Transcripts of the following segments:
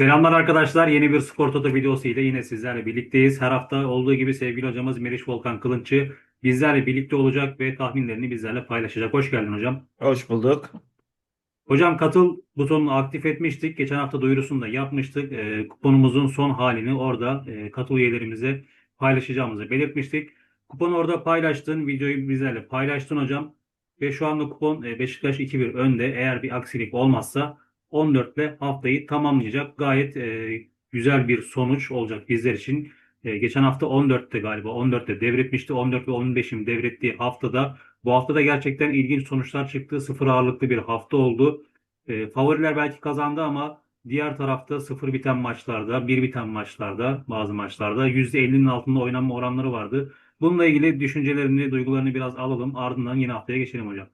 Selamlar arkadaşlar. Yeni bir Spor Toto videosu ile yine sizlerle birlikteyiz. Her hafta olduğu gibi sevgili hocamız Meriç Volkan Kılınççı bizlerle birlikte olacak ve tahminlerini bizlerle paylaşacak. Hoş geldin hocam. Hoş bulduk. Hocam katıl butonunu aktif etmiştik. Geçen hafta duyurusunu da yapmıştık. Ee, kuponumuzun son halini orada e, katıl üyelerimize paylaşacağımızı belirtmiştik. Kuponu orada paylaştın. Videoyu bizlerle paylaştın hocam. Ve şu anda kupon e, Beşiktaş 2-1 önde. Eğer bir aksilik olmazsa 14 ile haftayı tamamlayacak. Gayet e, güzel bir sonuç olacak bizler için. E, geçen hafta 14'te galiba 14'te devretmişti. 14 ve 15'in devrettiği haftada bu hafta da gerçekten ilginç sonuçlar çıktı. Sıfır ağırlıklı bir hafta oldu. E, favoriler belki kazandı ama diğer tarafta sıfır biten maçlarda, bir biten maçlarda, bazı maçlarda %50'nin altında oynanma oranları vardı. Bununla ilgili düşüncelerini, duygularını biraz alalım. Ardından yine haftaya geçelim hocam.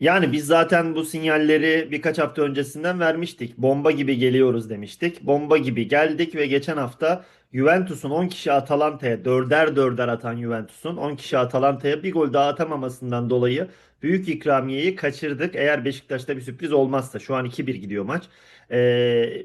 Yani biz zaten bu sinyalleri birkaç hafta öncesinden vermiştik. Bomba gibi geliyoruz demiştik. Bomba gibi geldik ve geçen hafta Juventus'un 10 kişi Atalanta'ya 4'er 4'er atan Juventus'un 10 kişi Atalanta'ya bir gol daha atamamasından dolayı büyük ikramiyeyi kaçırdık. Eğer Beşiktaş'ta bir sürpriz olmazsa şu an 2-1 gidiyor maç. Ee,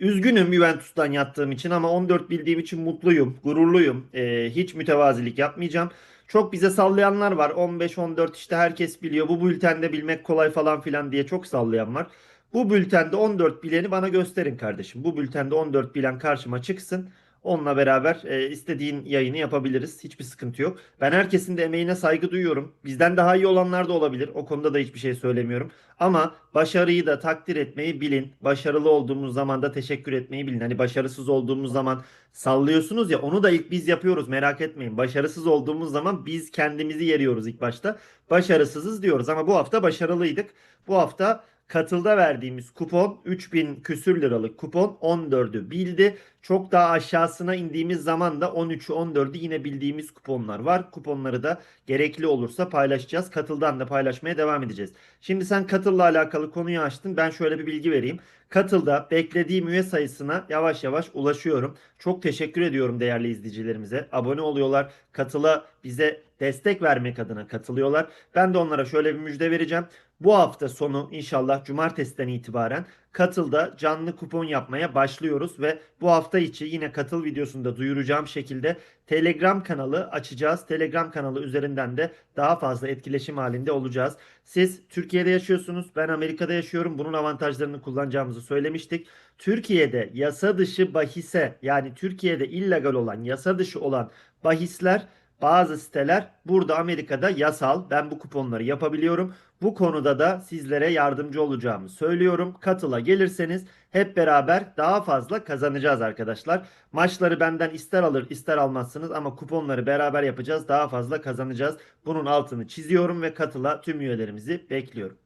üzgünüm Juventus'tan yattığım için ama 14 bildiğim için mutluyum, gururluyum. Ee, hiç mütevazilik yapmayacağım. Çok bize sallayanlar var. 15-14 işte herkes biliyor. Bu bültende bilmek kolay falan filan diye çok sallayan var. Bu bültende 14 bileni bana gösterin kardeşim. Bu bültende 14 bilen karşıma çıksın. Onunla beraber e, istediğin yayını yapabiliriz. Hiçbir sıkıntı yok. Ben herkesin de emeğine saygı duyuyorum. Bizden daha iyi olanlar da olabilir. O konuda da hiçbir şey söylemiyorum. Ama başarıyı da takdir etmeyi bilin. Başarılı olduğumuz zaman da teşekkür etmeyi bilin. Hani başarısız olduğumuz zaman sallıyorsunuz ya onu da ilk biz yapıyoruz merak etmeyin. Başarısız olduğumuz zaman biz kendimizi yeriyoruz ilk başta. Başarısızız diyoruz ama bu hafta başarılıydık. Bu hafta katılda verdiğimiz kupon 3000 küsür liralık kupon 14'ü bildi. Çok daha aşağısına indiğimiz zaman da 13'ü 14'ü yine bildiğimiz kuponlar var. Kuponları da gerekli olursa paylaşacağız. Katıldan da paylaşmaya devam edeceğiz. Şimdi sen katılla alakalı konuyu açtın. Ben şöyle bir bilgi vereyim. Katılda beklediğim üye sayısına yavaş yavaş ulaşıyorum. Çok teşekkür ediyorum değerli izleyicilerimize. Abone oluyorlar. Katıla bize destek vermek adına katılıyorlar. Ben de onlara şöyle bir müjde vereceğim. Bu hafta sonu inşallah cumartesiden itibaren katılda canlı kupon yapmaya başlıyoruz ve bu hafta içi yine katıl videosunda duyuracağım şekilde Telegram kanalı açacağız. Telegram kanalı üzerinden de daha fazla etkileşim halinde olacağız. Siz Türkiye'de yaşıyorsunuz, ben Amerika'da yaşıyorum. Bunun avantajlarını kullanacağımızı söylemiştik. Türkiye'de yasa dışı bahise yani Türkiye'de illegal olan, yasa dışı olan bahisler bazı siteler burada Amerika'da yasal. Ben bu kuponları yapabiliyorum. Bu konuda da sizlere yardımcı olacağımı söylüyorum. Katıla gelirseniz hep beraber daha fazla kazanacağız arkadaşlar. Maçları benden ister alır ister almazsınız ama kuponları beraber yapacağız. Daha fazla kazanacağız. Bunun altını çiziyorum ve katıla tüm üyelerimizi bekliyorum.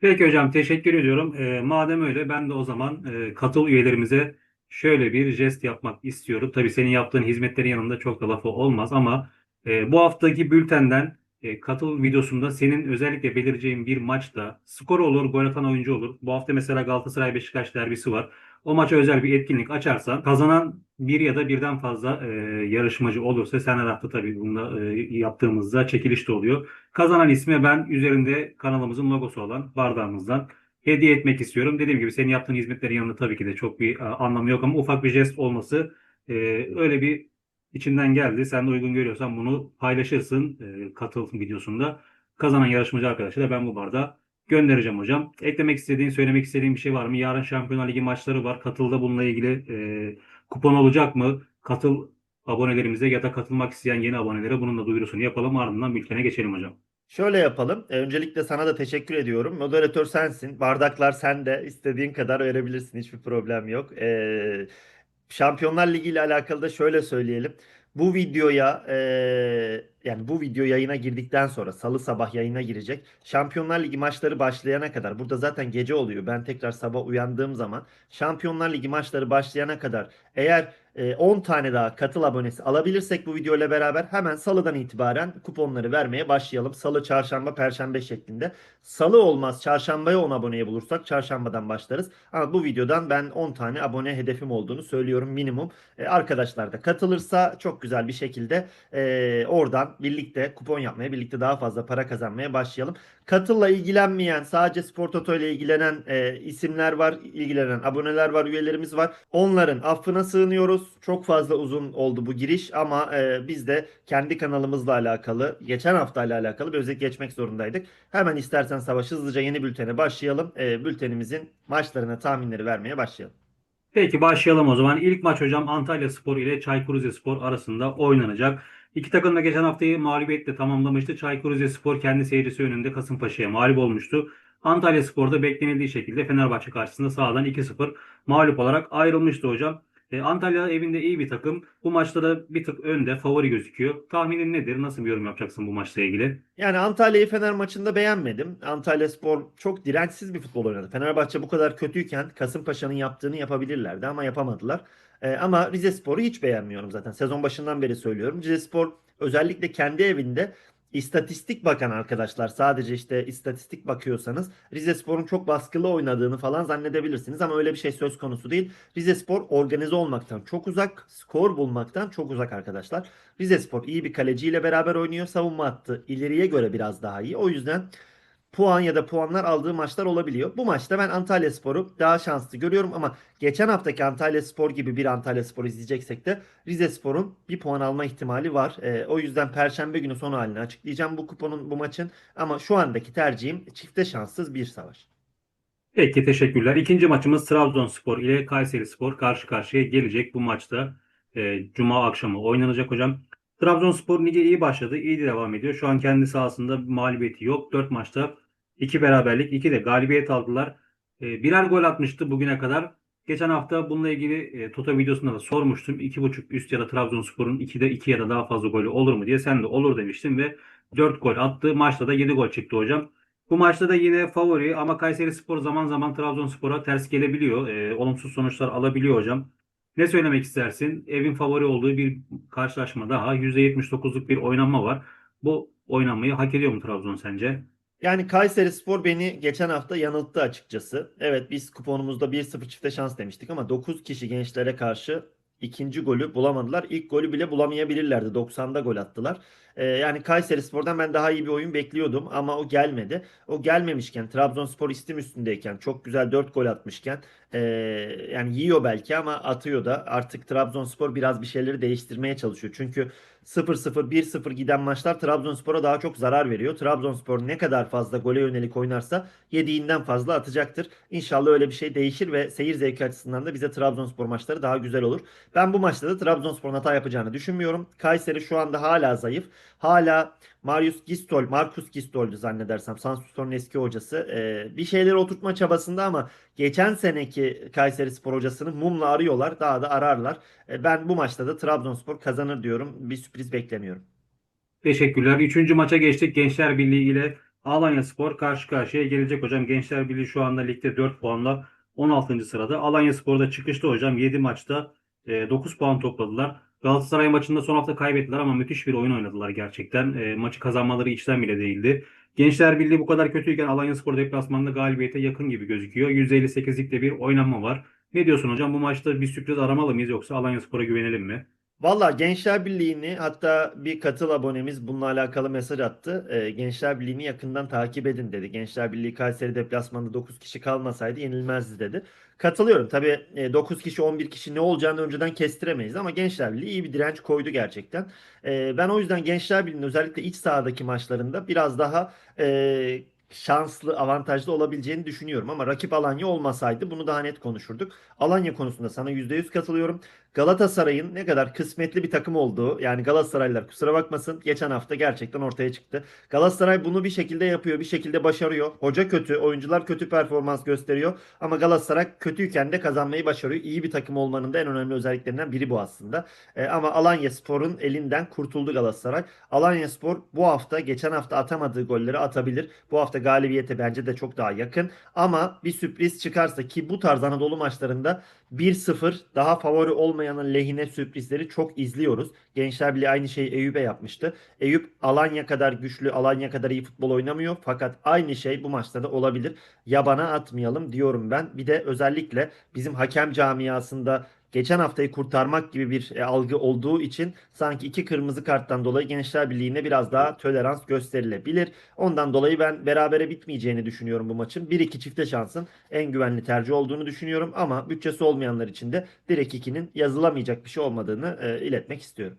Peki hocam teşekkür ediyorum. Ee, madem öyle ben de o zaman e, katıl üyelerimize şöyle bir jest yapmak istiyorum. Tabii senin yaptığın hizmetlerin yanında çok da lafı olmaz ama e, bu haftaki bültenden e, katıl videosunda senin özellikle belirleyeceğin bir maçta skor olur, gol atan oyuncu olur. Bu hafta mesela Galatasaray Beşiktaş derbisi var. O maça özel bir etkinlik açarsan kazanan bir ya da birden fazla e, yarışmacı olursa sen her tabii bunu e, yaptığımızda çekiliş de oluyor. Kazanan isme ben üzerinde kanalımızın logosu olan bardağımızdan hediye etmek istiyorum. Dediğim gibi senin yaptığın hizmetlerin yanında tabii ki de çok bir anlamı yok ama ufak bir jest olması e, öyle bir içinden geldi. Sen de uygun görüyorsan bunu paylaşırsın e, katıl videosunda. Kazanan yarışmacı arkadaşa da ben bu bardağı göndereceğim hocam. Eklemek istediğin, söylemek istediğin bir şey var mı? Yarın Şampiyonlar Ligi maçları var. Katılda bununla ilgili e, kupon olacak mı? Katıl abonelerimize ya da katılmak isteyen yeni abonelere bunun da duyurusunu yapalım. Ardından bültene geçelim hocam. Şöyle yapalım. E, Öncelikle sana da teşekkür ediyorum. Moderatör sensin. Bardaklar sende. İstediğin kadar verebilirsin. Hiçbir problem yok. E, Şampiyonlar Ligi ile alakalı da şöyle söyleyelim. Bu videoya e, yani bu video yayına girdikten sonra salı sabah yayına girecek. Şampiyonlar Ligi maçları başlayana kadar burada zaten gece oluyor. Ben tekrar sabah uyandığım zaman Şampiyonlar Ligi maçları başlayana kadar eğer e, 10 tane daha katıl abonesi alabilirsek bu videoyla beraber hemen salıdan itibaren kuponları vermeye başlayalım. Salı, çarşamba, perşembe şeklinde. Salı olmaz çarşambaya 10 aboneyi bulursak çarşambadan başlarız. Ama bu videodan ben 10 tane abone hedefim olduğunu söylüyorum minimum. E, arkadaşlar da katılırsa çok güzel bir şekilde e, oradan birlikte kupon yapmaya, birlikte daha fazla para kazanmaya başlayalım. Katılla ilgilenmeyen, sadece Spor Toto ile ilgilenen e, isimler var, ilgilenen aboneler var, üyelerimiz var. Onların affına sığınıyoruz. Çok fazla uzun oldu bu giriş ama e, biz de kendi kanalımızla alakalı, geçen hafta ile alakalı bir özet geçmek zorundaydık. Hemen istersen Savaş hızlıca yeni bültene başlayalım. E, bültenimizin maçlarına tahminleri vermeye başlayalım. Peki başlayalım o zaman. İlk maç hocam Antalya Spor ile Çaykur Rizespor arasında oynanacak. İki takım da geçen haftayı mağlubiyetle tamamlamıştı. Çaykur Rizespor kendi seyircisi önünde Kasımpaşa'ya mağlup olmuştu. Antalya Spor da beklenildiği şekilde Fenerbahçe karşısında sahadan 2-0 mağlup olarak ayrılmıştı hocam. E, Antalya evinde iyi bir takım. Bu maçta da bir tık önde favori gözüküyor. Tahminin nedir? Nasıl bir yorum yapacaksın bu maçla ilgili? Yani Antalya'yı Fener maçında beğenmedim. Antalya Spor çok dirençsiz bir futbol oynadı. Fenerbahçe bu kadar kötüyken Kasımpaşa'nın yaptığını yapabilirlerdi ama yapamadılar. Ee, ama Rize Spor'u hiç beğenmiyorum zaten. Sezon başından beri söylüyorum. Rize Spor özellikle kendi evinde istatistik bakan arkadaşlar sadece işte istatistik bakıyorsanız Rize Spor'un çok baskılı oynadığını falan zannedebilirsiniz ama öyle bir şey söz konusu değil. Rize Spor organize olmaktan çok uzak, skor bulmaktan çok uzak arkadaşlar. Rize Spor iyi bir kaleciyle beraber oynuyor. Savunma hattı ileriye göre biraz daha iyi. O yüzden puan ya da puanlar aldığı maçlar olabiliyor. Bu maçta ben Antalya Spor'u daha şanslı görüyorum ama geçen haftaki Antalya Spor gibi bir Antalya Spor izleyeceksek de Rize Spor'un bir puan alma ihtimali var. Ee, o yüzden Perşembe günü son halini açıklayacağım bu kuponun bu maçın ama şu andaki tercihim çifte şanssız bir savaş. Peki teşekkürler. İkinci maçımız Trabzonspor ile Kayserispor karşı karşıya gelecek. Bu maçta e, Cuma akşamı oynanacak hocam. Trabzonspor lige iyi başladı. iyi de devam ediyor. Şu an kendi sahasında mağlubiyeti yok. 4 maçta 2 beraberlik 2 de galibiyet aldılar. E, birer gol atmıştı bugüne kadar. Geçen hafta bununla ilgili e, Toto videosunda da sormuştum. 2.5 üst ya da Trabzonspor'un 2'de 2 ya da daha fazla golü olur mu diye. Sen de olur demiştin ve 4 gol attı. Maçta da 7 gol çıktı hocam. Bu maçta da yine favori ama Kayserispor zaman zaman Trabzonspor'a ters gelebiliyor. E, olumsuz sonuçlar alabiliyor hocam. Ne söylemek istersin? Evin favori olduğu bir karşılaşma daha. %79'luk bir oynanma var. Bu oynanmayı hak ediyor mu Trabzon sence? Yani Kayseri Spor beni geçen hafta yanılttı açıkçası. Evet biz kuponumuzda 1-0 çifte şans demiştik ama 9 kişi gençlere karşı ikinci golü bulamadılar. İlk golü bile bulamayabilirlerdi. 90'da gol attılar. Ee, yani Kayseri Spor'dan ben daha iyi bir oyun bekliyordum ama o gelmedi. O gelmemişken Trabzonspor istim üstündeyken çok güzel 4 gol atmışken ee, yani yiyor belki ama atıyor da artık Trabzonspor biraz bir şeyleri değiştirmeye çalışıyor. Çünkü 0-0 1-0 giden maçlar Trabzonspor'a daha çok zarar veriyor. Trabzonspor ne kadar fazla gole yönelik oynarsa yediğinden fazla atacaktır. İnşallah öyle bir şey değişir ve seyir zevki açısından da bize Trabzonspor maçları daha güzel olur. Ben bu maçta da Trabzonspor'un hata yapacağını düşünmüyorum. Kayseri şu anda hala zayıf. Hala Marius Gistol, Marcus Gistol'du zannedersem. Samsunspor'un eski hocası. Ee, bir şeyleri oturtma çabasında ama geçen seneki Kayseri Spor hocasını mumla arıyorlar. Daha da ararlar. Ee, ben bu maçta da Trabzonspor kazanır diyorum. Bir sürpriz beklemiyorum. Teşekkürler. Üçüncü maça geçtik. Gençler Birliği ile Alanyaspor karşı karşıya gelecek hocam. Gençler Birliği şu anda ligde 4 puanla 16. sırada. Alanyaspor'da çıkışta hocam 7 maçta e, 9 puan topladılar. Galatasaray maçında son hafta kaybettiler ama müthiş bir oyun oynadılar gerçekten. E, maçı kazanmaları içten bile değildi. Gençler Birliği bu kadar kötüyken Alanyaspor deplasmanında galibiyete yakın gibi gözüküyor. %58'lik de bir oynanma var. Ne diyorsun hocam? Bu maçta bir sürpriz aramalı mıyız yoksa Alanyaspor'a güvenelim mi? Valla Gençler Birliği'ni hatta bir katıl abonemiz bununla alakalı mesaj attı. Ee, Gençler Birliği'ni yakından takip edin dedi. Gençler Birliği Kayseri deplasmanında 9 kişi kalmasaydı yenilmezdi dedi. Katılıyorum. Tabii e, 9 kişi 11 kişi ne olacağını önceden kestiremeyiz ama Gençler Birliği iyi bir direnç koydu gerçekten. Ee, ben o yüzden Gençler Birliği'nin özellikle iç sahadaki maçlarında biraz daha e, şanslı, avantajlı olabileceğini düşünüyorum. Ama rakip Alanya olmasaydı bunu daha net konuşurduk. Alanya konusunda sana %100 katılıyorum. Galatasaray'ın ne kadar kısmetli bir takım olduğu yani Galatasaraylılar kusura bakmasın geçen hafta gerçekten ortaya çıktı. Galatasaray bunu bir şekilde yapıyor, bir şekilde başarıyor. Hoca kötü, oyuncular kötü performans gösteriyor ama Galatasaray kötüyken de kazanmayı başarıyor. İyi bir takım olmanın da en önemli özelliklerinden biri bu aslında. E, ama Alanya Spor'un elinden kurtuldu Galatasaray. Alanya Spor bu hafta geçen hafta atamadığı golleri atabilir. Bu hafta galibiyete bence de çok daha yakın. Ama bir sürpriz çıkarsa ki bu tarz Anadolu maçlarında 1-0 daha favori olmayanın lehine sürprizleri çok izliyoruz. Gençler bile aynı şeyi Eyüp'e yapmıştı. Eyüp Alanya kadar güçlü, Alanya kadar iyi futbol oynamıyor. Fakat aynı şey bu maçta da olabilir. Yabana atmayalım diyorum ben. Bir de özellikle bizim hakem camiasında geçen haftayı kurtarmak gibi bir e, algı olduğu için sanki iki kırmızı karttan dolayı Gençler Birliği'ne biraz daha tolerans gösterilebilir. Ondan dolayı ben berabere bitmeyeceğini düşünüyorum bu maçın. 1-2 çifte şansın en güvenli tercih olduğunu düşünüyorum ama bütçesi olmayanlar için de direkt 2'nin yazılamayacak bir şey olmadığını e, iletmek istiyorum.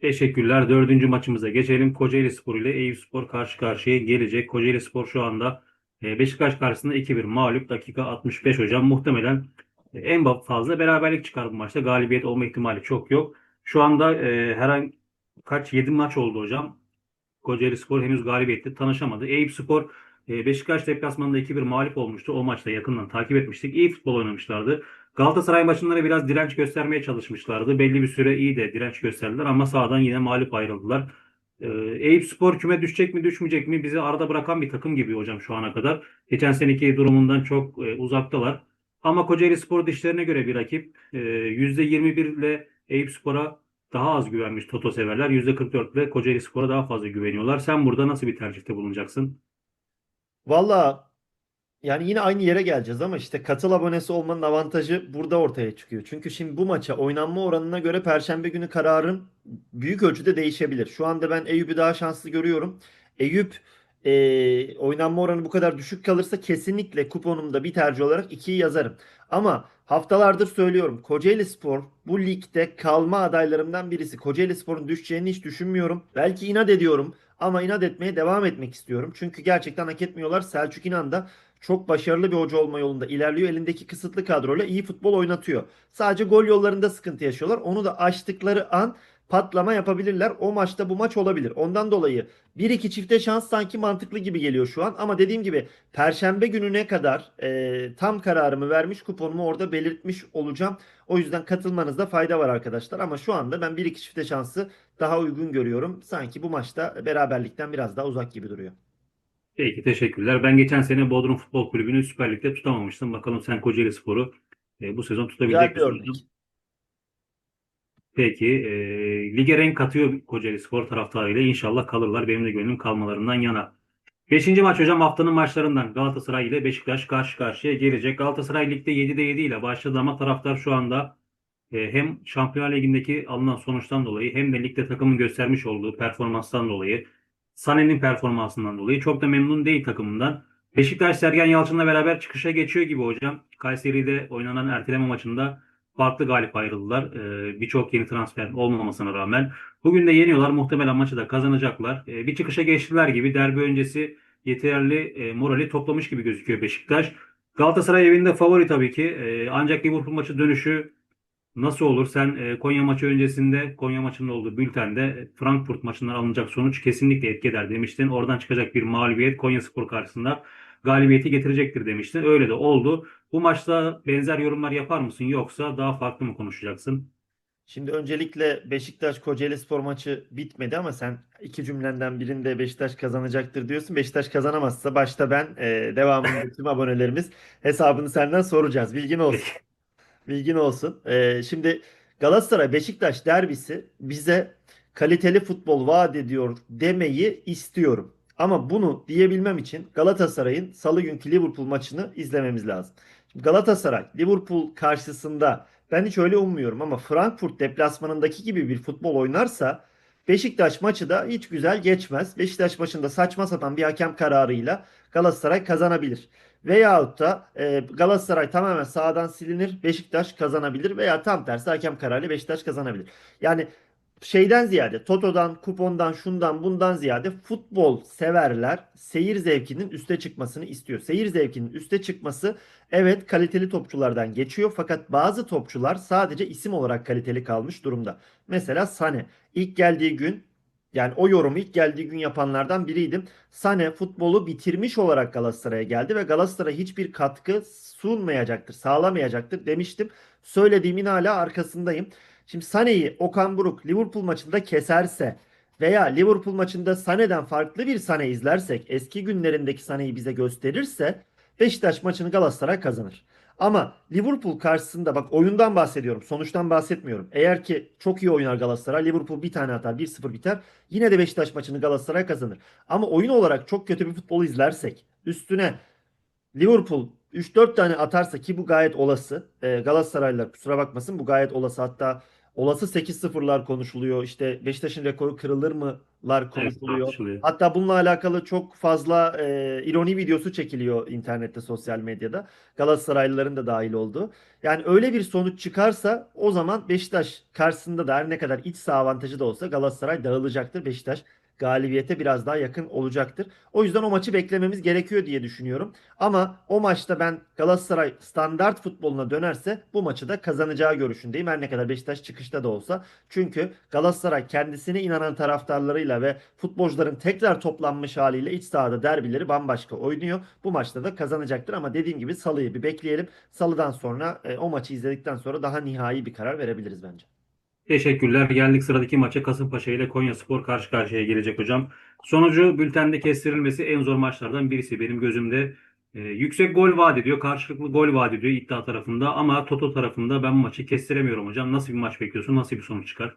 Teşekkürler. Dördüncü maçımıza geçelim. Kocaeli Spor ile Eyüpspor karşı karşıya gelecek. Kocaeli Spor şu anda e, Beşiktaş karşısında 2-1 mağlup. Dakika 65 hocam. Muhtemelen en fazla beraberlik çıkar bu maçta. Galibiyet olma ihtimali çok yok. Şu anda e, herhangi kaç 7 maç oldu hocam. Kocaeli Spor henüz galibiyetle tanışamadı. Eyüpspor e, Beşiktaş deplasmanında 2-1 mağlup olmuştu. O maçta yakından takip etmiştik. İyi futbol oynamışlardı. Galatasaray maçında biraz direnç göstermeye çalışmışlardı. Belli bir süre iyi de direnç gösterdiler ama sahadan yine mağlup ayrıldılar. Ee, Eyüpspor küme düşecek mi düşmeyecek mi bizi arada bırakan bir takım gibi hocam şu ana kadar. Geçen seneki durumundan çok e, uzaktalar. Ama Kocaeli Spor dişlerine göre bir rakip. E, %21 ile Eyüpspor'a daha az güvenmiş Toto severler. %44 ile Kocaeli Spor'a daha fazla güveniyorlar. Sen burada nasıl bir tercihte bulunacaksın? Valla yani yine aynı yere geleceğiz ama işte katıl abonesi olmanın avantajı burada ortaya çıkıyor. Çünkü şimdi bu maça oynanma oranına göre Perşembe günü kararım büyük ölçüde değişebilir. Şu anda ben Eyüp'ü daha şanslı görüyorum. Eyüp e, oynanma oranı bu kadar düşük kalırsa kesinlikle kuponumda bir tercih olarak 2'yi yazarım. Ama haftalardır söylüyorum Kocaelispor bu ligde kalma adaylarımdan birisi. Kocaelispor'un düşeceğini hiç düşünmüyorum. Belki inat ediyorum ama inat etmeye devam etmek istiyorum. Çünkü gerçekten hak etmiyorlar. Selçuk İnan da çok başarılı bir hoca olma yolunda ilerliyor. Elindeki kısıtlı kadroyla iyi futbol oynatıyor. Sadece gol yollarında sıkıntı yaşıyorlar. Onu da açtıkları an patlama yapabilirler. O maçta bu maç olabilir. Ondan dolayı 1-2 çifte şans sanki mantıklı gibi geliyor şu an. Ama dediğim gibi Perşembe gününe kadar e, tam kararımı vermiş kuponumu orada belirtmiş olacağım. O yüzden katılmanızda fayda var arkadaşlar. Ama şu anda ben 1-2 çifte şansı daha uygun görüyorum. Sanki bu maçta beraberlikten biraz daha uzak gibi duruyor. Peki teşekkürler. Ben geçen sene Bodrum Futbol Kulübü'nü Süper Lig'de tutamamıştım. Bakalım sen Kocaeli Spor'u e, bu sezon tutabilecek misin? Peki e, lige renk katıyor Kocaeli Spor taraftarıyla. İnşallah kalırlar. Benim de gönlüm kalmalarından yana. Beşinci maç hocam haftanın maçlarından Galatasaray ile Beşiktaş karşı karşıya gelecek. Galatasaray ligde 7'de 7 ile başladı ama taraftar şu anda e, hem Şampiyonlar Ligi'ndeki alınan sonuçtan dolayı hem de ligde takımın göstermiş olduğu performanstan dolayı Sané'nin performansından dolayı çok da memnun değil takımından. Beşiktaş Sergen Yalçın'la beraber çıkışa geçiyor gibi hocam. Kayseri'de oynanan erteleme maçında farklı galip ayrıldılar. Ee, Birçok yeni transfer olmamasına rağmen. Bugün de yeniyorlar. Muhtemelen maçı da kazanacaklar. Ee, bir çıkışa geçtiler gibi. Derbi öncesi yeterli e, morali toplamış gibi gözüküyor Beşiktaş. Galatasaray evinde favori tabii ki. Ee, ancak Liverpool maçı dönüşü Nasıl olur? Sen e, Konya maçı öncesinde Konya maçında olduğu bültende e, Frankfurt maçından alınacak sonuç kesinlikle etki eder demiştin. Oradan çıkacak bir mağlubiyet Konyaspor karşısında galibiyeti getirecektir demiştin. Öyle de oldu. Bu maçta benzer yorumlar yapar mısın yoksa daha farklı mı konuşacaksın? Şimdi öncelikle Beşiktaş Kocaelispor maçı bitmedi ama sen iki cümlenden birinde Beşiktaş kazanacaktır diyorsun. Beşiktaş kazanamazsa başta ben e, devamında tüm abonelerimiz hesabını senden soracağız. Bilgin olsun. Bilgin olsun. Ee, şimdi Galatasaray Beşiktaş derbisi bize kaliteli futbol vaat ediyor demeyi istiyorum. Ama bunu diyebilmem için Galatasaray'ın Salı günkü Liverpool maçını izlememiz lazım. Şimdi Galatasaray Liverpool karşısında ben hiç öyle ummuyorum ama Frankfurt deplasmanındaki gibi bir futbol oynarsa Beşiktaş maçı da hiç güzel geçmez. Beşiktaş maçında saçma sapan bir hakem kararıyla Galatasaray kazanabilir. Veyahut da e, Galatasaray tamamen sağdan silinir, Beşiktaş kazanabilir veya tam tersi hakem kararıyla Beşiktaş kazanabilir. Yani şeyden ziyade, Toto'dan, kupondan, şundan, bundan ziyade futbol severler seyir zevkinin üste çıkmasını istiyor. Seyir zevkinin üste çıkması evet kaliteli topçulardan geçiyor fakat bazı topçular sadece isim olarak kaliteli kalmış durumda. Mesela Sane ilk geldiği gün yani o yorumu ilk geldiği gün yapanlardan biriydim. Sane futbolu bitirmiş olarak Galatasaray'a geldi ve Galatasaray hiçbir katkı sunmayacaktır, sağlamayacaktır demiştim. Söylediğimin hala arkasındayım. Şimdi Sane'yi Okan Buruk Liverpool maçında keserse veya Liverpool maçında Sané'den farklı bir Sané izlersek, eski günlerindeki Sané'yi bize gösterirse Beşiktaş maçını Galatasaray kazanır. Ama Liverpool karşısında bak oyundan bahsediyorum. Sonuçtan bahsetmiyorum. Eğer ki çok iyi oynar Galatasaray, Liverpool bir tane atar, 1-0 biter. Yine de Beşiktaş maçını Galatasaray kazanır. Ama oyun olarak çok kötü bir futbol izlersek, üstüne Liverpool 3-4 tane atarsa ki bu gayet olası. Ee, Galatasaraylılar kusura bakmasın bu gayet olası. Hatta olası 8-0'lar konuşuluyor. İşte Beşiktaş'ın rekoru kırılır mılar Evet, konuşuluyor. tartışılıyor. Hatta bununla alakalı çok fazla e, ironi videosu çekiliyor internette, sosyal medyada. Galatasaraylıların da dahil olduğu. Yani öyle bir sonuç çıkarsa o zaman Beşiktaş karşısında da her ne kadar iç saha avantajı da olsa Galatasaray dağılacaktır. Beşiktaş galibiyete biraz daha yakın olacaktır. O yüzden o maçı beklememiz gerekiyor diye düşünüyorum. Ama o maçta ben Galatasaray standart futboluna dönerse bu maçı da kazanacağı görüşündeyim. Her ne kadar Beşiktaş çıkışta da olsa. Çünkü Galatasaray kendisine inanan taraftarlarıyla ve futbolcuların tekrar toplanmış haliyle iç sahada derbileri bambaşka oynuyor. Bu maçta da kazanacaktır ama dediğim gibi Salı'yı bir bekleyelim. Salı'dan sonra e, o maçı izledikten sonra daha nihai bir karar verebiliriz bence. Teşekkürler. Geldik sıradaki maça Kasımpaşa ile Konyaspor karşı karşıya gelecek hocam. Sonucu bültende kestirilmesi en zor maçlardan birisi benim gözümde. Ee, yüksek gol vaat ediyor. Karşılıklı gol vaat ediyor iddia tarafında ama Toto tarafında ben bu maçı kestiremiyorum hocam. Nasıl bir maç bekliyorsun? Nasıl bir sonuç çıkar?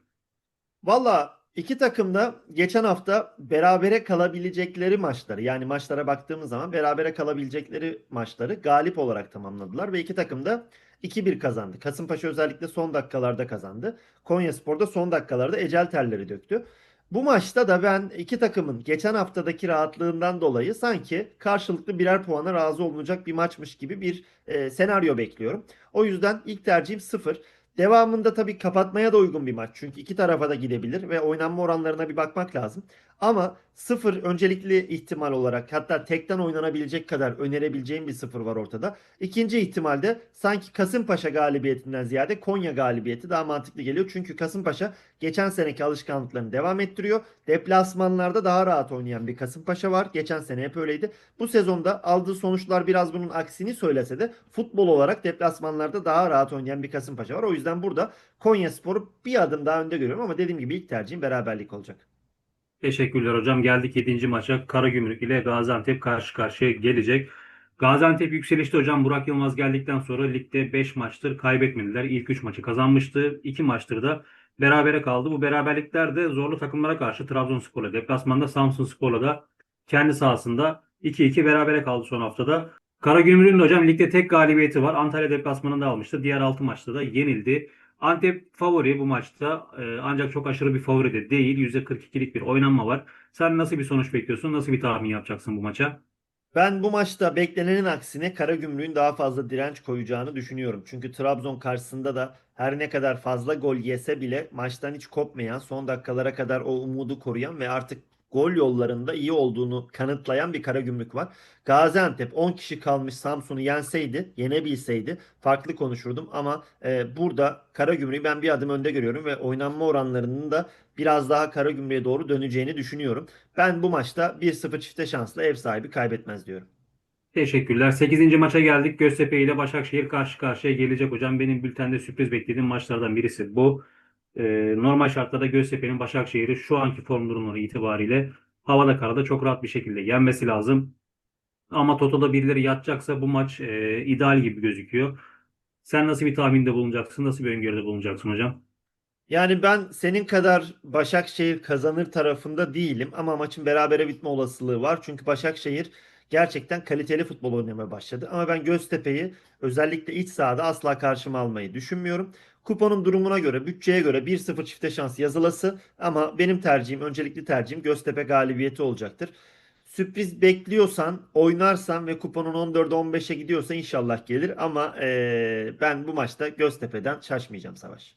Valla iki takım da geçen hafta berabere kalabilecekleri maçları yani maçlara baktığımız zaman berabere kalabilecekleri maçları galip olarak tamamladılar ve iki takım da 2-1 kazandı. Kasımpaşa özellikle son dakikalarda kazandı. Konyaspor da son dakikalarda ecel terleri döktü. Bu maçta da ben iki takımın geçen haftadaki rahatlığından dolayı sanki karşılıklı birer puana razı olunacak bir maçmış gibi bir e, senaryo bekliyorum. O yüzden ilk tercihim 0. Devamında tabii kapatmaya da uygun bir maç. Çünkü iki tarafa da gidebilir ve oynanma oranlarına bir bakmak lazım. Ama sıfır öncelikli ihtimal olarak hatta tekten oynanabilecek kadar önerebileceğim bir sıfır var ortada. İkinci ihtimalde sanki Kasımpaşa galibiyetinden ziyade Konya galibiyeti daha mantıklı geliyor. Çünkü Kasımpaşa geçen seneki alışkanlıklarını devam ettiriyor. Deplasmanlarda daha rahat oynayan bir Kasımpaşa var. Geçen sene hep öyleydi. Bu sezonda aldığı sonuçlar biraz bunun aksini söylese de futbol olarak deplasmanlarda daha rahat oynayan bir Kasımpaşa var. O yüzden burada Konyaspor'u bir adım daha önde görüyorum ama dediğim gibi ilk tercihim beraberlik olacak. Teşekkürler hocam. Geldik 7. maça. Karagümrük ile Gaziantep karşı karşıya gelecek. Gaziantep yükselişte hocam. Burak Yılmaz geldikten sonra ligde 5 maçtır kaybetmediler. İlk 3 maçı kazanmıştı. 2 maçtır da berabere kaldı. Bu beraberlikler de zorlu takımlara karşı Trabzonspor'la deplasmanda Samsunspor'la da kendi sahasında 2-2 berabere kaldı son haftada. Karagümrük'ün hocam ligde tek galibiyeti var. Antalya deplasmanında almıştı. Diğer 6 maçta da yenildi. Antep favori bu maçta e, ancak çok aşırı bir favori de değil. %42'lik bir oynanma var. Sen nasıl bir sonuç bekliyorsun? Nasıl bir tahmin yapacaksın bu maça? Ben bu maçta beklenenin aksine Karagümrük'ün daha fazla direnç koyacağını düşünüyorum. Çünkü Trabzon karşısında da her ne kadar fazla gol yese bile maçtan hiç kopmayan, son dakikalara kadar o umudu koruyan ve artık gol yollarında iyi olduğunu kanıtlayan bir Karagümrük var. Gaziantep 10 kişi kalmış Samsun'u yenseydi, yenebilseydi farklı konuşurdum ama e, burada Karagümrük'ü ben bir adım önde görüyorum ve oynanma oranlarının da biraz daha Karagümrük'e doğru döneceğini düşünüyorum. Ben bu maçta 1-0 çifte şansla ev sahibi kaybetmez diyorum. Teşekkürler. 8. maça geldik. Göztepe ile Başakşehir karşı karşıya gelecek hocam. Benim bültende sürpriz beklediğim maçlardan birisi bu. Ee, normal şartlarda Göztepe'nin Başakşehir'i şu anki form durumları itibariyle havada karada çok rahat bir şekilde yenmesi lazım. Ama Toto'da birileri yatacaksa bu maç e, ideal gibi gözüküyor. Sen nasıl bir tahminde bulunacaksın? Nasıl bir öngörüde bulunacaksın hocam? Yani ben senin kadar Başakşehir kazanır tarafında değilim ama maçın berabere bitme olasılığı var. Çünkü Başakşehir gerçekten kaliteli futbol oynamaya başladı. Ama ben Göztepe'yi özellikle iç sahada asla karşıma almayı düşünmüyorum. Kuponun durumuna göre, bütçeye göre 1-0 çifte şans yazılası ama benim tercihim, öncelikli tercihim Göztepe galibiyeti olacaktır. Sürpriz bekliyorsan, oynarsan ve kuponun 14'e 15'e gidiyorsa inşallah gelir ama eee, ben bu maçta Göztepe'den şaşmayacağım Savaş.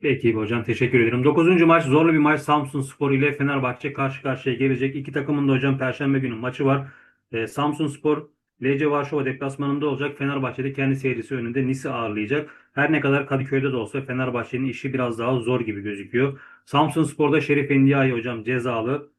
Peki hocam teşekkür ederim. 9. maç zorlu bir maç. Samsunspor ile Fenerbahçe karşı karşıya gelecek. İki takımın da hocam Perşembe günü maçı var. Ee, Samsunspor LC Varşova deplasmanında olacak. Fenerbahçe de kendi seyircisi önünde Nis'i ağırlayacak. Her ne kadar Kadıköy'de de olsa Fenerbahçe'nin işi biraz daha zor gibi gözüküyor. Samsunspor'da Şerif Endiaye hocam cezalı.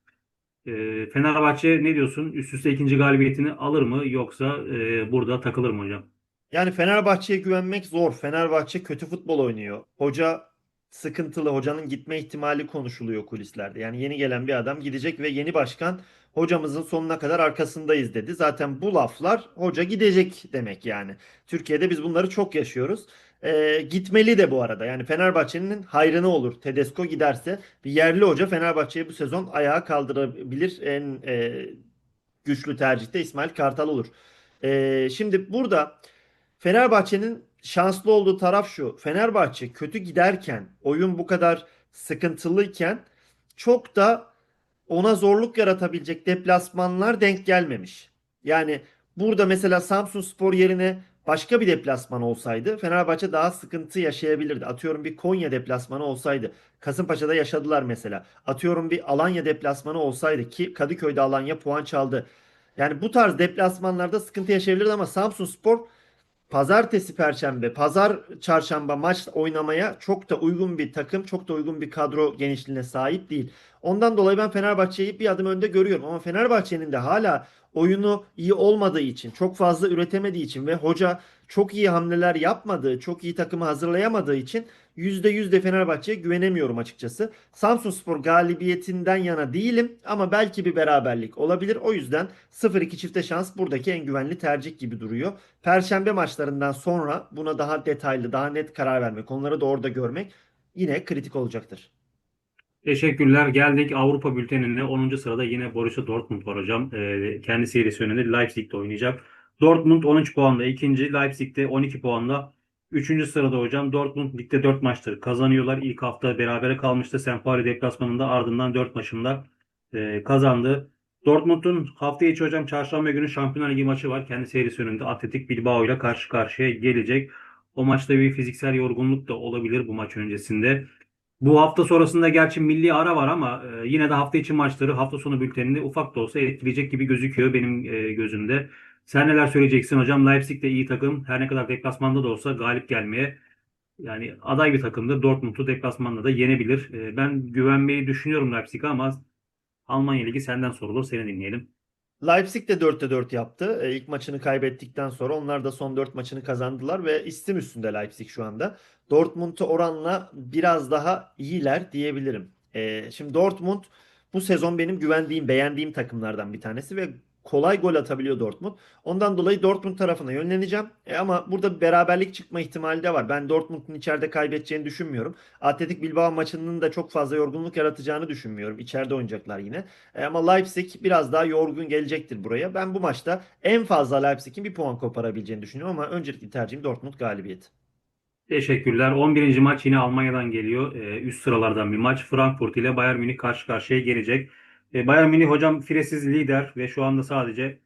Ee, Fenerbahçe ne diyorsun? Üst üste ikinci galibiyetini alır mı yoksa e, burada takılır mı hocam? Yani Fenerbahçe'ye güvenmek zor. Fenerbahçe kötü futbol oynuyor. Hoca sıkıntılı. Hocanın gitme ihtimali konuşuluyor kulislerde. Yani yeni gelen bir adam gidecek ve yeni başkan hocamızın sonuna kadar arkasındayız dedi. Zaten bu laflar hoca gidecek demek yani. Türkiye'de biz bunları çok yaşıyoruz. Ee, gitmeli de bu arada. Yani Fenerbahçe'nin hayrına olur. Tedesco giderse bir yerli hoca Fenerbahçe'yi bu sezon ayağa kaldırabilir. En e, güçlü tercih de İsmail Kartal olur. Ee, şimdi burada Fenerbahçe'nin şanslı olduğu taraf şu. Fenerbahçe kötü giderken, oyun bu kadar sıkıntılıyken çok da ona zorluk yaratabilecek deplasmanlar denk gelmemiş. Yani burada mesela Samsunspor yerine başka bir deplasman olsaydı Fenerbahçe daha sıkıntı yaşayabilirdi. Atıyorum bir Konya deplasmanı olsaydı. Kasımpaşa'da yaşadılar mesela. Atıyorum bir Alanya deplasmanı olsaydı ki Kadıköy'de Alanya puan çaldı. Yani bu tarz deplasmanlarda sıkıntı yaşayabilirdi ama Samsunspor Pazartesi, Perşembe, Pazar, Çarşamba maç oynamaya çok da uygun bir takım, çok da uygun bir kadro genişliğine sahip değil. Ondan dolayı ben Fenerbahçe'yi bir adım önde görüyorum. Ama Fenerbahçe'nin de hala oyunu iyi olmadığı için, çok fazla üretemediği için ve hoca çok iyi hamleler yapmadığı, çok iyi takımı hazırlayamadığı için %100 de Fenerbahçe'ye güvenemiyorum açıkçası. Samsunspor galibiyetinden yana değilim ama belki bir beraberlik olabilir. O yüzden 0-2 çifte şans buradaki en güvenli tercih gibi duruyor. Perşembe maçlarından sonra buna daha detaylı, daha net karar vermek, onları da orada görmek yine kritik olacaktır. Teşekkürler. Geldik Avrupa bültenine. 10. sırada yine Borussia Dortmund var hocam. Ee, kendi serisi önünde Leipzig'te oynayacak. Dortmund 13 puanla ikinci. Leipzig'te 12 puanla 3. sırada hocam. Dortmund ligde 4 maçtır kazanıyorlar. İlk hafta berabere kalmıştı. Pauli deplasmanında ardından 4 maçında e, kazandı. Dortmund'un hafta içi hocam çarşamba günü Şampiyonlar Ligi maçı var. Kendi serisi önünde Atletik Bilbao ile karşı karşıya gelecek. O maçta bir fiziksel yorgunluk da olabilir bu maç öncesinde. Bu hafta sonrasında gerçi milli ara var ama e, yine de hafta içi maçları hafta sonu bülteninde ufak da olsa etkileyecek gibi gözüküyor benim e, gözümde. Sen neler söyleyeceksin hocam? Leipzig de iyi takım. Her ne kadar deplasmanda da olsa galip gelmeye yani aday bir takımdır. Dortmund'u deplasmanda da yenebilir. E, ben güvenmeyi düşünüyorum Leipzig'e ama Almanya Ligi senden sorulur. Seni dinleyelim. Leipzig de 4'te 4 yaptı. E, ilk maçını kaybettikten sonra onlar da son 4 maçını kazandılar ve istim üstünde Leipzig şu anda. Dortmund'a oranla biraz daha iyiler diyebilirim. E, şimdi Dortmund bu sezon benim güvendiğim, beğendiğim takımlardan bir tanesi ve kolay gol atabiliyor Dortmund. Ondan dolayı Dortmund tarafına yönleneceğim. E, ama burada bir beraberlik çıkma ihtimali de var. Ben Dortmund'un içeride kaybedeceğini düşünmüyorum. Atletik Bilbao maçının da çok fazla yorgunluk yaratacağını düşünmüyorum. İçeride oynayacaklar yine. E, ama Leipzig biraz daha yorgun gelecektir buraya. Ben bu maçta en fazla Leipzig'in bir puan koparabileceğini düşünüyorum ama öncelikli tercihim Dortmund galibiyeti. Teşekkürler. 11. maç yine Almanya'dan geliyor. Ee, üst sıralardan bir maç. Frankfurt ile Bayern Münih karşı karşıya gelecek. Ee, Bayern Münih hocam firesiz lider ve şu anda sadece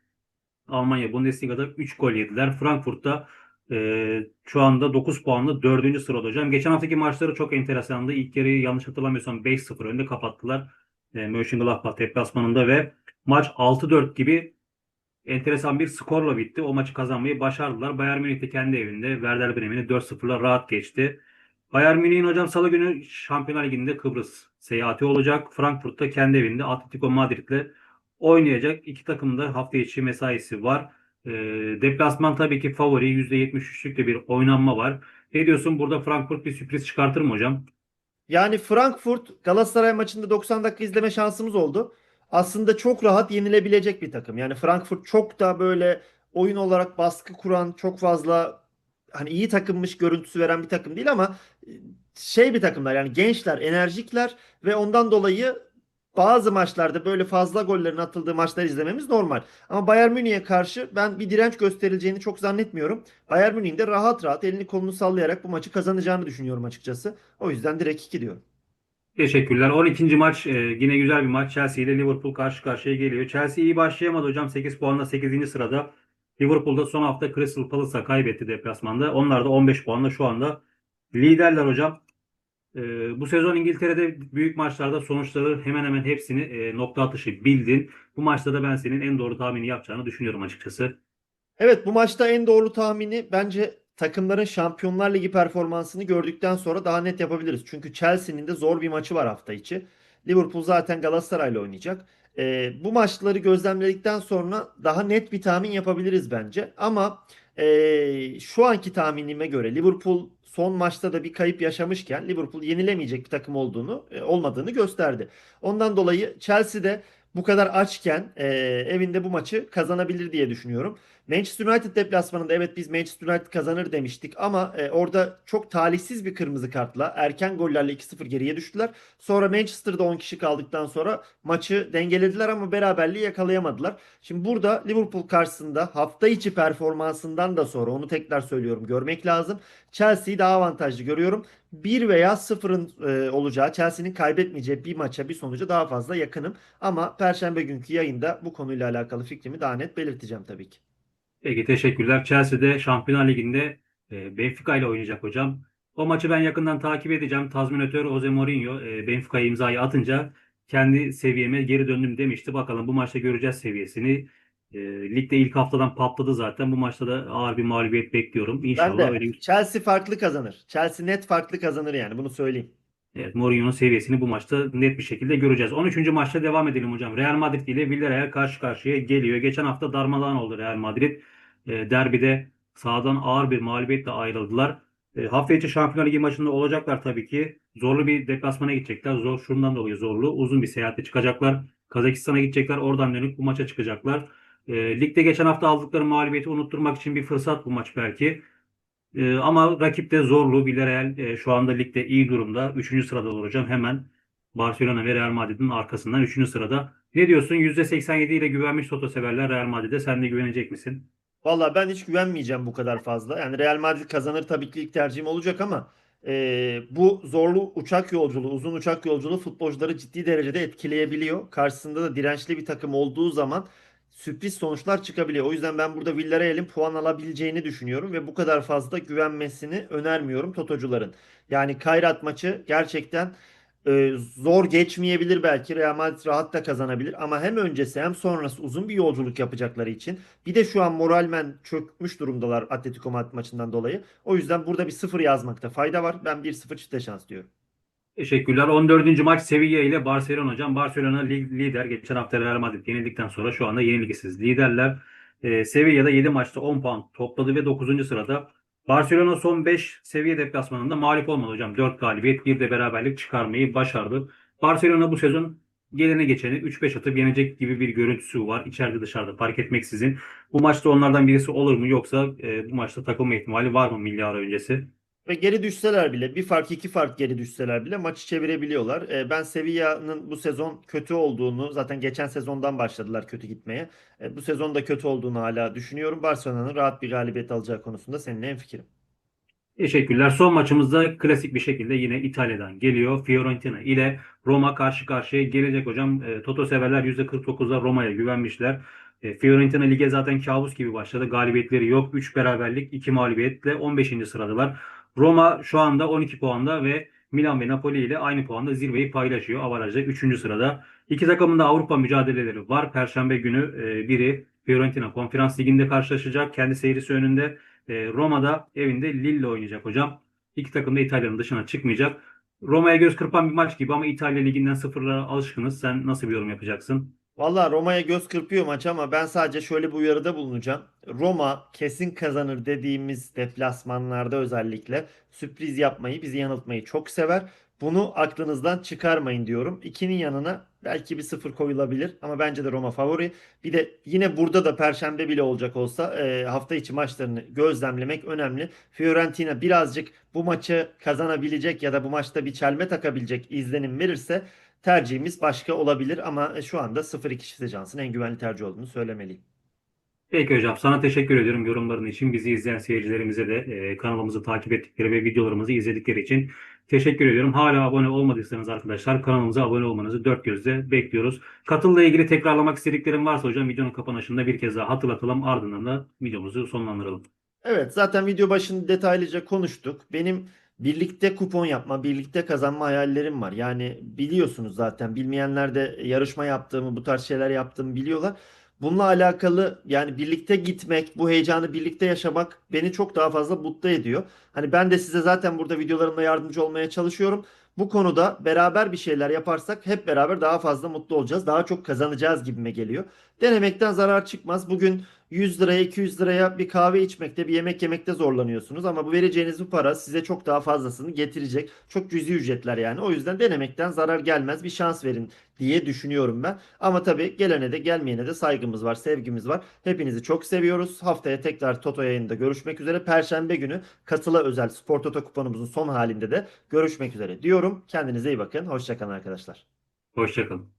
Almanya Bundesliga'da 3 gol yediler. Frankfurt'ta e, şu anda 9 puanlı 4. sırada hocam. Geçen haftaki maçları çok enteresandı. İlk yarıyı yanlış hatırlamıyorsam 5-0 önde kapattılar. E, Mönchengladbach deplasmanında ve maç 6-4 gibi enteresan bir skorla bitti. O maçı kazanmayı başardılar. Bayern Münih de kendi evinde Werder Bremen'i 4-0'la rahat geçti. Bayern Münih'in hocam salı günü Şampiyonlar Ligi'nde Kıbrıs seyahati olacak. Frankfurt'ta kendi evinde Atletico Madrid'le oynayacak. İki takım da hafta içi mesaisi var. E, deplasman tabii ki favori. %73'lük de bir oynanma var. Ne diyorsun burada Frankfurt bir sürpriz çıkartır mı hocam? Yani Frankfurt Galatasaray maçında 90 dakika izleme şansımız oldu. Aslında çok rahat yenilebilecek bir takım. Yani Frankfurt çok da böyle oyun olarak baskı kuran, çok fazla hani iyi takımmış görüntüsü veren bir takım değil ama şey bir takımlar yani gençler, enerjikler ve ondan dolayı bazı maçlarda böyle fazla gollerin atıldığı maçlar izlememiz normal. Ama Bayern Münih'e karşı ben bir direnç gösterileceğini çok zannetmiyorum. Bayern Münih'in de rahat rahat elini kolunu sallayarak bu maçı kazanacağını düşünüyorum açıkçası. O yüzden direkt 2 diyorum. Teşekkürler. 12. maç e, yine güzel bir maç. Chelsea ile Liverpool karşı karşıya geliyor. Chelsea iyi başlayamadı hocam. 8 puanla 8. sırada. Liverpool'da son hafta Crystal Palace'a kaybetti deplasmanda. Onlar da 15 puanla şu anda liderler hocam. E, bu sezon İngiltere'de büyük maçlarda sonuçları hemen hemen hepsini e, nokta atışı bildin. Bu maçta da ben senin en doğru tahmini yapacağını düşünüyorum açıkçası. Evet bu maçta en doğru tahmini bence takımların Şampiyonlar Ligi performansını gördükten sonra daha net yapabiliriz. Çünkü Chelsea'nin de zor bir maçı var hafta içi. Liverpool zaten Galatasaray'la oynayacak. Ee, bu maçları gözlemledikten sonra daha net bir tahmin yapabiliriz bence. Ama ee, şu anki tahminime göre Liverpool son maçta da bir kayıp yaşamışken Liverpool yenilemeyecek bir takım olduğunu e, olmadığını gösterdi. Ondan dolayı Chelsea de bu kadar açken e, evinde bu maçı kazanabilir diye düşünüyorum. Manchester United deplasmanında evet biz Manchester United kazanır demiştik ama e, orada çok talihsiz bir kırmızı kartla erken gollerle 2-0 geriye düştüler. Sonra Manchester'da 10 kişi kaldıktan sonra maçı dengelediler ama beraberliği yakalayamadılar. Şimdi burada Liverpool karşısında hafta içi performansından da sonra onu tekrar söylüyorum görmek lazım. Chelsea'yi daha avantajlı görüyorum. 1 veya 0'ın e, olacağı Chelsea'nin kaybetmeyeceği bir maça bir sonuca daha fazla yakınım. Ama Perşembe günkü yayında bu konuyla alakalı fikrimi daha net belirteceğim tabii ki. Peki teşekkürler. Chelsea'de Şampiyonlar Ligi'nde e, Benfica ile oynayacak hocam. O maçı ben yakından takip edeceğim. Tazminatör Jose Mourinho e, Benfica'ya imzayı atınca kendi seviyeme geri döndüm demişti. Bakalım bu maçta göreceğiz seviyesini. E, ligde ilk haftadan patladı zaten. Bu maçta da ağır bir mağlubiyet bekliyorum. Ben İnşallah de öyle Chelsea farklı kazanır. Chelsea net farklı kazanır yani bunu söyleyeyim. Evet, Mourinho'nun seviyesini bu maçta net bir şekilde göreceğiz. 13. maçta devam edelim hocam. Real Madrid ile Villarreal karşı karşıya geliyor. Geçen hafta darmadağın oldu Real Madrid. E, derbide sahadan ağır bir mağlubiyetle ayrıldılar. E, hafta içi Şampiyonlar Ligi maçında olacaklar tabii ki. Zorlu bir deplasmana gidecekler. Zor, şundan dolayı zorlu. Uzun bir seyahate çıkacaklar. Kazakistan'a gidecekler. Oradan dönüp bu maça çıkacaklar. E, ligde geçen hafta aldıkları mağlubiyeti unutturmak için bir fırsat bu maç belki. Ee, ama rakip de zorlu. Villarreal e, şu anda ligde iyi durumda. Üçüncü sırada olacağım. Hemen Barcelona ve Real Madrid'in arkasından üçüncü sırada. Ne diyorsun? %87 ile güvenmiş Toto severler Real Madrid'e. Sen de güvenecek misin? Valla ben hiç güvenmeyeceğim bu kadar fazla. Yani Real Madrid kazanır tabii ki ilk tercihim olacak ama e, bu zorlu uçak yolculuğu, uzun uçak yolculuğu futbolcuları ciddi derecede etkileyebiliyor. Karşısında da dirençli bir takım olduğu zaman sürpriz sonuçlar çıkabiliyor. O yüzden ben burada Villarreal'in puan alabileceğini düşünüyorum ve bu kadar fazla güvenmesini önermiyorum Totocuların. Yani Kayrat maçı gerçekten e, zor geçmeyebilir belki. Real Madrid rahat da kazanabilir ama hem öncesi hem sonrası uzun bir yolculuk yapacakları için bir de şu an moralmen çökmüş durumdalar Atletico Madrid maçından dolayı. O yüzden burada bir sıfır yazmakta fayda var. Ben 1-0 çifte şans diyorum. Teşekkürler. 14. maç Sevilla ile Barcelona hocam. Barcelona lider. Geçen hafta Real Madrid yenildikten sonra şu anda yenilgisiz liderler. Ee, Sevilla'da 7 maçta 10 puan topladı ve 9. sırada. Barcelona son 5 seviye deplasmanında mağlup olmadı hocam. 4 galibiyet, bir de beraberlik çıkarmayı başardı. Barcelona bu sezon gelene geçeni 3-5 atıp yenecek gibi bir görüntüsü var. İçeride dışarıda fark etmeksizin. Bu maçta onlardan birisi olur mu yoksa e, bu maçta takılma ihtimali var mı milli öncesi? Ve geri düşseler bile bir fark iki fark geri düşseler bile maçı çevirebiliyorlar. E, ben Sevilla'nın bu sezon kötü olduğunu zaten geçen sezondan başladılar kötü gitmeye. E, bu sezon da kötü olduğunu hala düşünüyorum. Barcelona'nın rahat bir galibiyet alacağı konusunda seninle hemfikirim. Teşekkürler. Son maçımızda klasik bir şekilde yine İtalya'dan geliyor. Fiorentina ile Roma karşı karşıya gelecek hocam. E, Toto severler %49'da Roma'ya güvenmişler. E, Fiorentina lige zaten kabus gibi başladı. Galibiyetleri yok. 3 beraberlik, 2 mağlubiyetle 15. sıradalar. Roma şu anda 12 puanda ve Milan ve Napoli ile aynı puanda zirveyi paylaşıyor. Avarajda 3. sırada. İki takımın da Avrupa mücadeleleri var. Perşembe günü e, biri Fiorentina Konferans Ligi'nde karşılaşacak. Kendi seyircisi önünde. E, Roma'da evinde Lille oynayacak hocam. İki takım da İtalya'nın dışına çıkmayacak. Roma'ya göz kırpan bir maç gibi ama İtalya Ligi'nden sıfırlara alışkınız. Sen nasıl bir yorum yapacaksın? Valla Roma'ya göz kırpıyor maç ama ben sadece şöyle bir uyarıda bulunacağım. Roma kesin kazanır dediğimiz deplasmanlarda özellikle sürpriz yapmayı, bizi yanıltmayı çok sever. Bunu aklınızdan çıkarmayın diyorum. İkinin yanına belki bir sıfır koyulabilir ama bence de Roma favori. Bir de yine burada da Perşembe bile olacak olsa e, hafta içi maçlarını gözlemlemek önemli. Fiorentina birazcık bu maçı kazanabilecek ya da bu maçta bir çelme takabilecek izlenim verirse tercihimiz başka olabilir ama şu anda 0-2 çifte şansın en güvenli tercih olduğunu söylemeliyim. Peki hocam sana teşekkür ediyorum yorumların için. Bizi izleyen seyircilerimize de e, kanalımızı takip ettikleri ve videolarımızı izledikleri için teşekkür ediyorum. Hala abone olmadıysanız arkadaşlar kanalımıza abone olmanızı dört gözle bekliyoruz. Katılla ilgili tekrarlamak istediklerim varsa hocam videonun kapanışında bir kez daha hatırlatalım. Ardından da videomuzu sonlandıralım. Evet zaten video başında detaylıca konuştuk. Benim birlikte kupon yapma, birlikte kazanma hayallerim var. Yani biliyorsunuz zaten bilmeyenler de yarışma yaptığımı, bu tarz şeyler yaptığımı biliyorlar. Bununla alakalı yani birlikte gitmek, bu heyecanı birlikte yaşamak beni çok daha fazla mutlu ediyor. Hani ben de size zaten burada videolarımda yardımcı olmaya çalışıyorum. Bu konuda beraber bir şeyler yaparsak hep beraber daha fazla mutlu olacağız. Daha çok kazanacağız gibime geliyor. Denemekten zarar çıkmaz. Bugün 100 liraya 200 liraya bir kahve içmekte bir yemek yemekte zorlanıyorsunuz ama bu vereceğiniz bu para size çok daha fazlasını getirecek. Çok cüzi ücretler yani. O yüzden denemekten zarar gelmez. Bir şans verin diye düşünüyorum ben. Ama tabii gelene de gelmeyene de saygımız var, sevgimiz var. Hepinizi çok seviyoruz. Haftaya tekrar Toto yayında görüşmek üzere. Perşembe günü katıla özel Spor Toto kuponumuzun son halinde de görüşmek üzere diyorum. Kendinize iyi bakın. Hoşçakalın arkadaşlar. Hoşçakalın.